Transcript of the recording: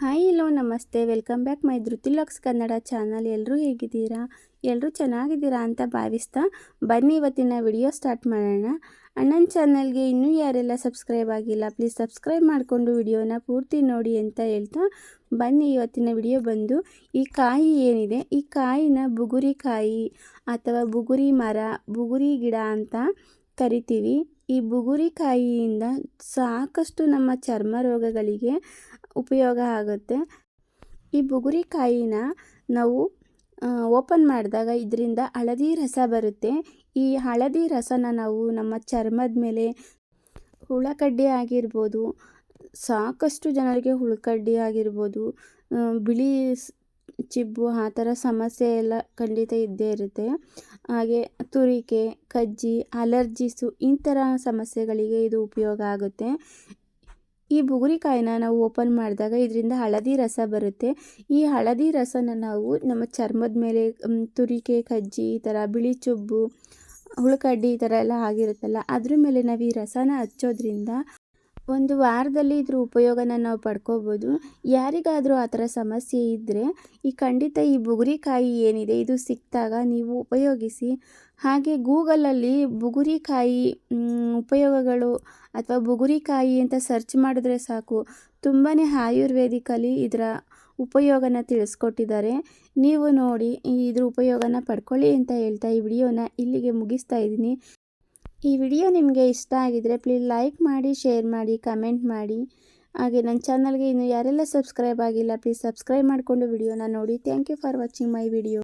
Hi, hello, ನಮಸ್ತೆ. Welcome back my ಧೃತಿಲಾಕ್ಸ್ Kannada channel. ಎಲ್ಲರೂ ಹೇಗಿದ್ದೀರಾ? ಎಲ್ಲರೂ ಚೆನ್ನಾಗಿದ್ದೀರಾ ಅಂತ ಭಾವಿಸ್ತಾ ಬನ್ನಿ, ಇವತ್ತಿನ ವಿಡಿಯೋ ಸ್ಟಾರ್ಟ್ ಮಾಡೋಣ. ಅಣ್ಣನ ಚಾನಲ್ಗೆ ಇನ್ನೂ ಯಾರೆಲ್ಲ ಸಬ್ಸ್ಕ್ರೈಬ್ ಆಗಿಲ್ಲ, ಪ್ಲೀಸ್ ಸಬ್ಸ್ಕ್ರೈಬ್ ಮಾಡಿಕೊಂಡು ವಿಡಿಯೋನ ಪೂರ್ತಿ ನೋಡಿ ಅಂತ ಹೇಳ್ತಾ ಬನ್ನಿ, ಇವತ್ತಿನ ವಿಡಿಯೋ ಬಂದು ಈ ಕಾಯಿ ಏನಿದೆ? ಈ ಕಾಯಿನ ಬುಗುರಿ ಕಾಯಿ ಅಥವಾ ಬುಗುರಿ ಮರ, ಬುಗುರಿ ಗಿಡ ಅಂತ ಕರಿತೀವಿ. ಈ ಬುಗುರಿ ಕಾಯಿಯಿಂದ ಸಾಕಷ್ಟು ನಮ್ಮ ಚರ್ಮ ರೋಗಗಳಿಗೆ ಉಪಯೋಗ ಆಗುತ್ತೆ. ಈ ಬುಗುರಿ ಕಾಯಿನ ನಾವು ಓಪನ್ ಮಾಡಿದಾಗ ಇದರಿಂದ ಹಳದಿ ರಸ ಬರುತ್ತೆ. ಈ ಹಳದಿ ರಸನ ನಾವು ನಮ್ಮ ಚರ್ಮದ ಮೇಲೆ ಹುಳಕಡ್ಡಿ ಆಗಿರ್ಬೋದು, ಸಾಕಷ್ಟು ಜನರಿಗೆ ಹುಳಕಡ್ಡಿ ಆಗಿರ್ಬೋದು ಬಿಳಿ ಚಿಬ್ಬು ಆ ಥರ ಸಮಸ್ಯೆ ಎಲ್ಲ ಖಂಡಿತ ಇದ್ದೇ ಇರುತ್ತೆ. ಹಾಗೆ ತುರಿಕೆ, ಕಜ್ಜಿ ಅಲರ್ಜಿಸು ಈ ಸಮಸ್ಯೆಗಳಿಗೆ ಇದು ಉಪಯೋಗ ಆಗುತ್ತೆ. ಈ ಬುಗುರಿಕಾಯಿನ ನಾವು ಓಪನ್ ಮಾಡಿದಾಗ ಇದರಿಂದ ಹಳದಿ ರಸ ಬರುತ್ತೆ. ಈ ಹಳದಿ ರಸನ ನಾವು ನಮ್ಮ ಚರ್ಮದ ಮೇಲೆ ತುರಿಕೆ, ಕಜ್ಜಿ, ಈ ಥರ ಬಿಳಿ ಚುಬ್ಬು, ಹುಳುಕಡ್ಡಿ ಈ ಥರ ಎಲ್ಲ ಆಗಿರುತ್ತಲ್ಲ, ಅದ್ರ ಮೇಲೆ ನಾವು ಈ ರಸನ ಹಚ್ಚೋದ್ರಿಂದ ಒಂದು ವಾರದಲ್ಲಿ ಇದ್ರ ಉಪಯೋಗನ ನಾವು ಪಡ್ಕೋಬೋದು. ಯಾರಿಗಾದರೂ ಆ ಥರ ಸಮಸ್ಯೆ ಇದ್ದರೆ ಈ ಖಂಡಿತ ಈ ಬುಗುರಿಕಾಯಿ ಏನಿದೆ ಇದು ಸಿಕ್ಕಿದಾಗ ನೀವು ಉಪಯೋಗಿಸಿ. ಹಾಗೆ ಗೂಗಲಲ್ಲಿ ಬುಗುರಿಕಾಯಿ ಉಪಯೋಗಗಳು ಅಥವಾ ಬುಗುರಿಕಾಯಿ ಅಂತ ಸರ್ಚ್ ಮಾಡಿದ್ರೆ ಸಾಕು. ತುಂಬಾ ಆಯುರ್ವೇದಿಕಲ್ಲಿ ಇದರ ಉಪಯೋಗನ ತಿಳಿಸ್ಕೊಟ್ಟಿದ್ದಾರೆ. ನೀವು ನೋಡಿ ಇದ್ರ ಉಪಯೋಗನ ಪಡ್ಕೊಳ್ಳಿ ಅಂತ ಹೇಳ್ತಾ ಈ ವಿಡಿಯೋನ ಇಲ್ಲಿಗೆ ಮುಗಿಸ್ತಾ ಇದ್ದೀನಿ. ಈ ವಿಡಿಯೋ ನಿಮಗೆ ಇಷ್ಟ ಆಗಿದರೆ ಪ್ಲೀಸ್ ಲೈಕ್ ಮಾಡಿ ಶೇರ್ ಮಾಡಿ ಕಮೆಂಟ್ ಮಾಡಿ. ಹಾಗೆ ನನ್ನ ಚಾನಲ್ಗೆ ಇನ್ನು ಯಾರೆಲ್ಲ ಸಬ್ಸ್ಕ್ರೈಬ್ ಆಗಿಲ್ಲ ಪ್ಲೀಸ್ ಸಬ್ಸ್ಕ್ರೈಬ್ ಮಾಡಿಕೊಂಡು ವಿಡಿಯೋನ ನೋಡಿ. Thank you for watching my video